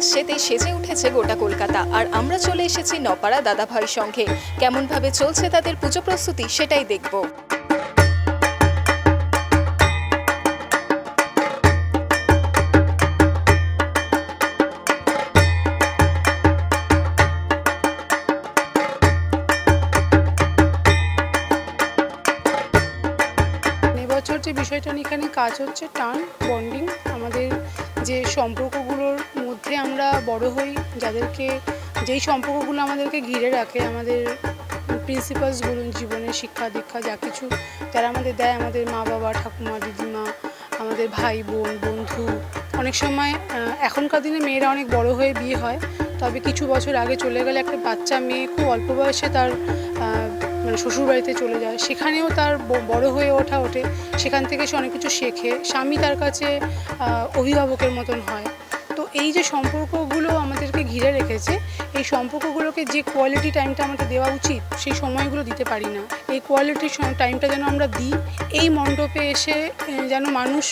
আসছেতেই সেজে উঠেছে গোটা কলকাতা। আর আমরা চলে এসেছি নপাড়া দাদাভাই সঙ্গে কেমনভাবে চলছে তাদের পুজো প্রস্তুতি সেটাই দেখব। যে বিষয়টা নিয়ে এখানে কাজ হচ্ছে, টান বন্ডিং আমাদের যে সম্পর্কগুলোর মধ্যে আমরা বড় হই, যাদেরকে যেই সম্পর্কগুলো আমাদেরকে ঘিরে রাখে, আমাদের প্রিন্সিপালস বলুন জীবনের শিক্ষা দীক্ষা যা কিছু যারা আমাদের দেয়। আমাদের মা বাবা, ঠাকুমা, দিদিমা, আমাদের ভাই, বোন, বন্ধু। অনেক সময় এখনকার দিনে মেয়েরা অনেক বড় হয়ে বিয়ে হয়, তবে কিছু বছর আগে চলে গেলে একটা বাচ্চা মেয়ে খুব অল্প বয়সে তার মানে শ্বশুরবাড়িতে চলে যায়। সেখানেও তার বড় হয়ে ওঠা ওঠে। সেখান থেকে সে অনেক কিছু শেখে। স্বামী তার কাছে অভিভাবকের মতন হয়। এই যে সম্পর্কগুলো আমাদেরকে ঘিরে রেখেছে, এই সম্পর্কগুলোকে যে কোয়ালিটি টাইমটা আমাদের দেওয়া উচিত, সেই সময়গুলো দিতে পারি না। এই কোয়ালিটি টাইমটা যেন আমরা দিই, এই মণ্ডপে এসে যেন মানুষ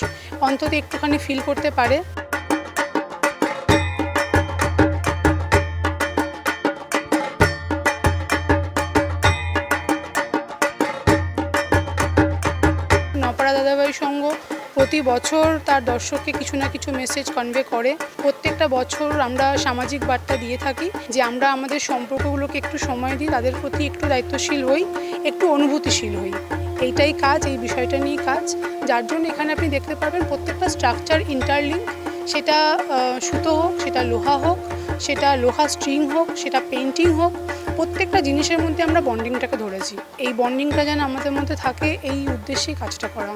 অন্তত একটুখানি ফিল করতে পারে। নপাড়া দাদাভাই সঙ্গ প্রতি বছর তার দর্শককে কিছু না কিছু মেসেজ কনভে করে। প্রত্যেকটা বছর আমরা সামাজিক বার্তা দিয়ে থাকি যে আমরা আমাদের সম্পর্কগুলোকে একটু সময় দিই, তাদের প্রতি একটু দায়িত্বশীল হই, একটু অনুভূতিশীল হই। এইটাই কাজ, এই বিষয়টা নিয়ে কাজ। যার জন্য এখানে আপনি দেখতে পাবেন প্রত্যেকটা স্ট্রাকচার ইন্টারলিঙ্ক সেটা সুতো হোক, সেটা লোহা হোক, সেটা লোহা স্ট্রিং হোক, সেটা পেন্টিং হোক, প্রত্যেকটা জিনিসের মধ্যে আমরা বন্ডিংটাকে ধরেছি। এই বন্ডিংটা যেন আমাদের মধ্যে থাকে, এই উদ্দেশ্যেই কাজটা করা।